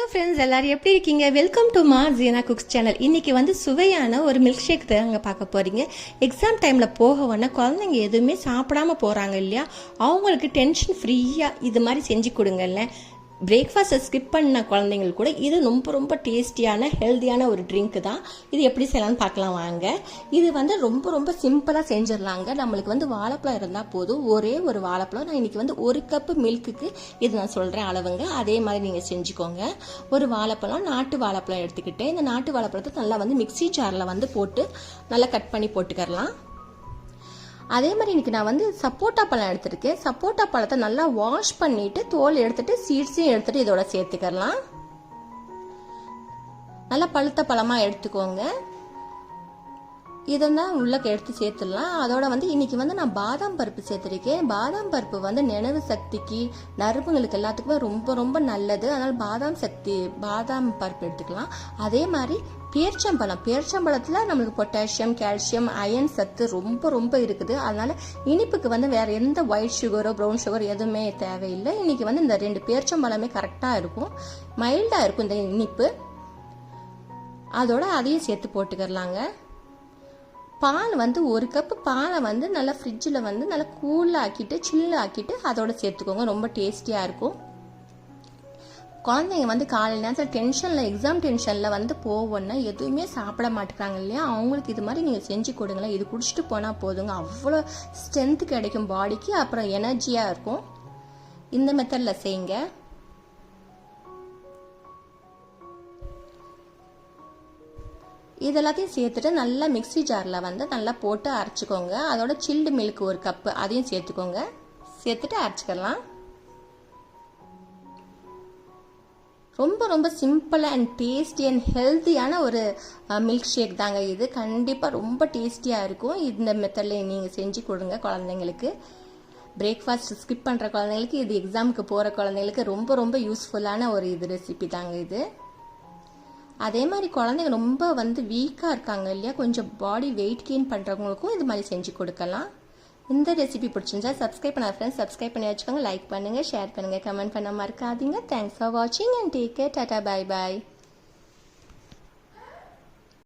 Hello friends எல்லாரும் எப்படி இருக்கீங்க? வெல்கம் டு மா ஜீனா குக்ஸ் சேனல் இன்றைக்கி வந்து சுவையான ஒரு மில்க் ஷேக் தாங்க பார்க்க போறீங்க. எக்ஸாம் டைமில் போக உடனே குழந்தைங்க எதுவுமே சாப்பிடாம போகிறாங்க இல்லையா? அவங்களுக்கு டென்ஷன் ஃப்ரீயாக இது மாதிரி செஞ்சு கொடுங்கல்ல பிரேக்ஃபாஸ்ட்டை ஸ்கிப் பண்ண குழந்தைங்களுக்கு கூட இது ரொம்ப ரொம்ப டேஸ்டியான ஹெல்த்தியான ஒரு ட்ரிங்க்கு தான். இது எப்படி செய்யலாம்னு பார்க்கலாம் வாங்க. இது வந்து ரொம்ப ரொம்ப சிம்பிளாக செஞ்சிடலாங்க. நம்மளுக்கு வந்து வாழைப்பழம் இருந்தால் போதும். ஒரே ஒரு வாழைப்பழம். நான் இன்னைக்கு வந்து ஒரு கப்பு மில்க்குக்கு இது நான் சொல்கிறேன் அளவுங்க. அதே மாதிரி நீங்கள் செஞ்சுக்கோங்க. ஒரு வாழைப்பழம் நாட்டு வாழைப்பழம் எடுத்துக்கிட்டு இந்த நாட்டு வாழைப்பழத்தை நல்லா வந்து மிக்ஸி ஜாரில் வந்து போட்டு நல்லா கட் பண்ணி போட்டுக்கரலாம் அதே மாதிரி இன்றைக்கி நான் வந்து சப்போட்டா பழம் எடுத்திருக்கேன். சப்போட்டா பழத்தை நல்லா வாஷ் பண்ணிவிட்டு தோல் எடுத்துட்டு சீட்ஸையும் எடுத்துட்டு இதோட சேர்த்துக்கலாம் நல்லா பழுத்த பழமாக எடுத்துக்கோங்க. இதெல்லாம் உள்ள எடுத்து சேர்த்துடலாம். அதோட வந்து இன்றைக்கி வந்து நான் பாதாம் பருப்பு சேர்த்துருக்கேன். பாதாம் பருப்பு வந்து நினைவு சக்திக்கு நரம்புகளுக்கு எல்லாத்துக்குமே ரொம்ப ரொம்ப நல்லது. அதனால் பாதாம் சக்தி பாதாம் பருப்பு எடுத்துக்கலாம். அதே மாதிரி பேர்ச்சம்பழம். பேர்ச்சம்பழத்தில் நம்மளுக்கு பொட்டாசியம் கால்சியம் அயன் சத்து ரொம்ப ரொம்ப இருக்குது. அதனால் இனிப்புக்கு வந்து வேறு எந்த ஒயிட் சுகரோ ப்ரௌன் சுகர் எதுவுமே தேவையில்லை. இன்றைக்கி வந்து இந்த ரெண்டு பேர்ச்சம்பழமே கரெக்டாக இருக்கும். மைல்டாக இருக்கும் இந்த இனிப்பு. அதோட அதையும் சேர்த்து போட்டுக்கிறலாங்க. பால் வந்து ஒரு கப்பு பாலை வந்து நல்லா ஃப்ரிட்ஜில் வந்து நல்லா கூலாக ஆக்கிட்டு சில்லு ஆக்கிட்டு அதோட சேர்த்துக்கோங்க. ரொம்ப டேஸ்டியாக இருக்கும். குழந்தைங்க வந்து காலையில் நேரத்தில் டென்ஷனில் எக்ஸாம் டென்ஷனில் வந்து போவோன்னா எதுவுமே சாப்பிட மாட்டேங்கிறாங்க இல்லையா? அவங்களுக்கு இது மாதிரி நீங்கள் செஞ்சு கொடுங்களேன். இது குடிச்சிட்டு போனால் போதுங்க. அவ்வளோ ஸ்ட்ரென்த்து கிடைக்கும் பாடிக்கு அப்புறம் எனர்ஜியாக இருக்கும். இந்த மெத்தடில் செய்யுங்க. இதெல்லாத்தையும் சேர்த்துட்டு நல்லா மிக்ஸி ஜாரில் வந்து நல்லா போட்டு அரைச்சிக்கோங்க. அதோட சில்டு மில்க் ஒரு கப்பு அதையும் சேர்த்துக்கோங்க. சேர்த்துட்டு அரைச்சிக்கலாம். ரொம்ப ரொம்ப சிம்பிள் அண்ட் டேஸ்டி அண்ட் ஹெல்த்தியான ஒரு மில்க் ஷேக் தாங்க இது. கண்டிப்பாக ரொம்ப டேஸ்டியாக இருக்கும். இந்த மெத்தடில் நீங்கள் செஞ்சு கொடுங்க குழந்தைங்களுக்கு. பிரேக்ஃபாஸ்ட் ஸ்கிப் பண்ணுற குழந்தைங்களுக்கு இது எக்ஸாமுக்கு போகிற குழந்தைங்களுக்கு ரொம்ப ரொம்ப யூஸ்ஃபுல்லான ஒரு இது ரெசிபி தாங்க இது. அதே மாதிரி குழந்தைங்க ரொம்ப வந்து வீக்காக இருக்காங்க இல்லையா? கொஞ்சம் பாடி வெயிட் கெயின் பண்ணுறவங்களுக்கும் இது மாதிரி செஞ்சு கொடுக்கலாம். இந்த ரெசிபி பிடிச்சிருந்தா சப்ஸ்கிரைப் பண்ண ஃப்ரெண்ட்ஸ் சப்ஸ்கிரைப் பண்ணி வச்சுக்கோங்க லைக் பண்ணுங்கள் ஷேர் பண்ணுங்கள் கமெண்ட் பண்ண மறக்காதீங்க. தேங்க்ஸ் ஃபார் வாட்சிங் and take care tata bye bye